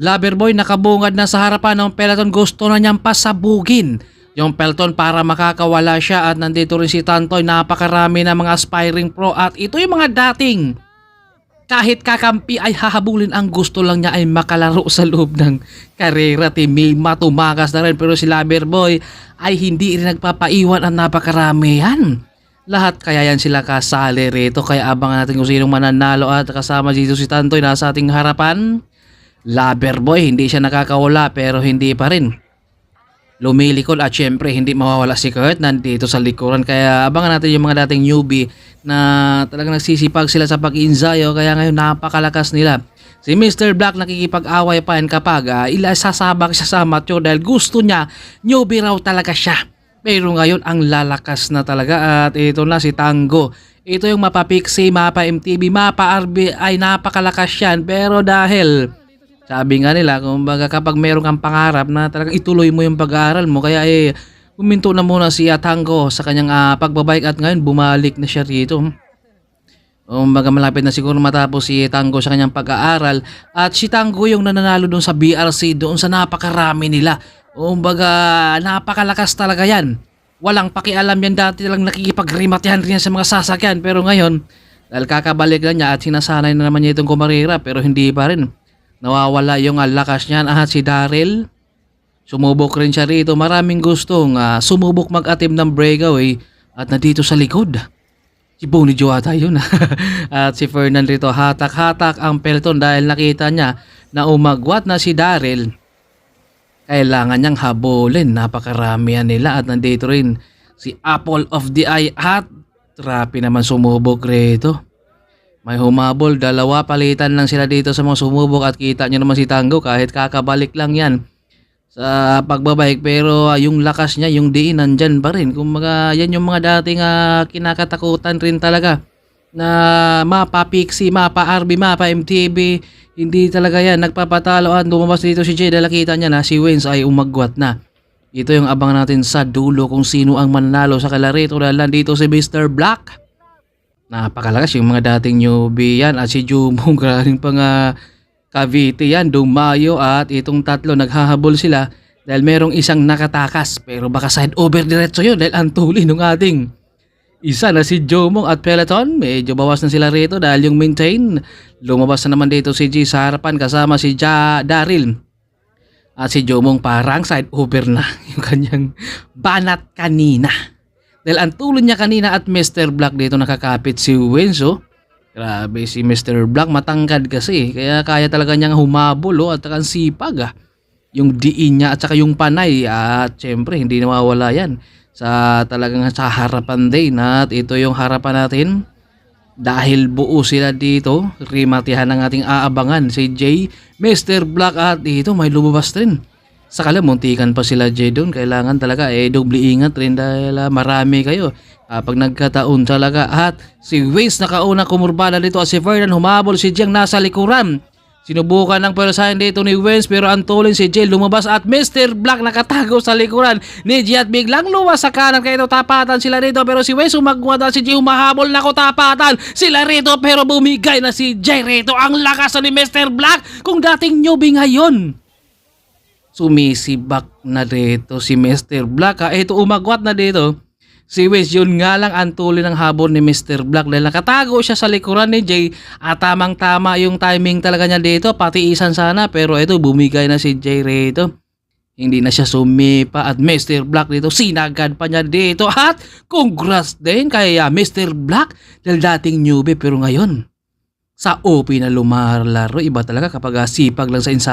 Loverboy nakabungad na sa harapan ng peloton. Gusto na niyang pasabugin yung peloton para makakawala siya. At nandito rin si Tantoy. Napakarami na mga aspiring pro. At ito yung mga dating. Kahit kakampi ay hahabulin. Ang gusto lang niya ay makalaro sa loob ng karera. Team Milma tumakas na rin. Pero si Loverboy ay hindi rin nagpapaiwan. Ang napakaramihan lahat kaya yan sila kasali rito. Kaya abangan natin kung sinong mananalo. At kasama dito si Tantoy. Nasa ating harapan Loverboy hindi siya nakakawala pero hindi pa rin. Lumilikod at syempre hindi mawawala si Kurt nandito sa likuran. Kaya abangan natin yung mga dating newbie na talagang nagsisipag sila sa pag-insayo kaya ngayon napakalakas nila. Si Mr. Black nakikipag-away pa yan kapag uh, ila sasabak siya sa Matyo dahil gusto niya newbie raw talaga siya. Pero ngayon ang lalakas na talaga. At ito na si Tango. Ito yung mapa Pixie, mapa MTV, mapa RB ay napakalakas yan. Pero dahil sabi nga nila, kumbaga kapag meron kang pangarap na talagang ituloy mo yung pag-aaral mo, kaya eh, huminto na muna si Atango sa kanyang ah, pagbabike at ngayon bumalik na siya rito. Kumbaga malapit na siguro matapos si Tango sa kanyang pag-aaral at si Tango yung nananalo doon sa BRC doon sa napakarami nila. Kumbaga napakalakas talaga yan. Walang pakialam yan dati lang nakikipagrimatihan rin sa mga sasakyan pero ngayon dahil kakabalik lang niya at sinasanay na naman niya itong kumarira pero hindi pa rin. Nawawala yung ah, lakas niyan at si Daryl. Sumubok rin siya rito. Maraming gustong ah, sumubok mag-atim ng breakaway at nandito sa likod. Si Bonnie Joe ata yun. at si Fernand rito hatak-hatak ang peloton dahil nakita niya na umagwat na si Daryl. Kailangan niyang habulin. Napakaramihan nila at nandito rin si Apple of the Eye at Trapi naman sumubok rito. May humabol, dalawa palitan lang sila dito sa mga sumubok at kita nyo naman si Tango kahit kakabalik lang yan sa pagbabike pero ah, yung lakas niya, yung diin nandyan pa rin. Kung mga, yan yung mga dating ah, kinakatakutan rin talaga na mapa Pixie, mapa RB, mapa MTB, hindi talaga yan nagpapatalo at lumabas dito si Jay dahil nakita niya na si Wins ay umagwat na. Ito yung abangan natin sa dulo kung sino ang mananalo sa kalarito dahil nandito si Mr. Black. Napakalakas yung mga dating newbie yan at si Jumong galing pa nga Cavite yan, Dumayo at itong tatlo naghahabol sila dahil merong isang nakatakas pero baka side over diretso yun dahil ang tuli ng ating isa na si Jomong at Peloton. Medyo bawas na sila rito dahil yung maintain. Lumabas na naman dito si G sa harapan kasama si ja Daryl. At si Jomong parang side over na yung kanyang banat kanina. Dahil ang tulo niya kanina at Mr. Black dito nakakapit si Wenzo. Grabe si Mr. Black matangkad kasi kaya kaya talaga niyang humabol oh, at ang sipag ah. Yung diin niya at saka yung panay at syempre hindi nawawala yan sa talagang sa harapan din at ito yung harapan natin dahil buo sila dito rimatihan ng ating aabangan si Jay, Mr. Black at dito may lumabas rin sakala muntikan pa sila Jay doon. Kailangan talaga eh doble ingat rin dahil ah, marami kayo. Kapag nagkataon talaga. At si Waze nakauna kumurbada dito. At si Ferdinand humabol. Si Jiang nasa likuran. Sinubukan ng pwersahin dito ni Wens pero ang tulin si Jill lumabas at Mr. Black nakatago sa likuran ni G at biglang luwas sa kanan kaya tapatan sila rito pero si Wens umagwa na si G humahabol. Na ko tapatan sila rito pero bumigay na si J rito. Ang lakas ni Mr. Black kung dating newbie ngayon sumisibak na dito si Mr. Black ha. Ito umagwat na dito. Si Wes, yun nga lang ang tuloy ng habol ni Mr. Black dahil nakatago siya sa likuran ni Jay at tamang tama yung timing talaga niya dito pati isan sana pero ito bumigay na si Jay rito. Hindi na siya sumipa at Mr. Black dito sinagad pa niya dito at congrats din kay ah, Mr. Black dahil dating newbie pero ngayon sa OP na lumalaro iba talaga kapag ah, sipag lang sa ensayo.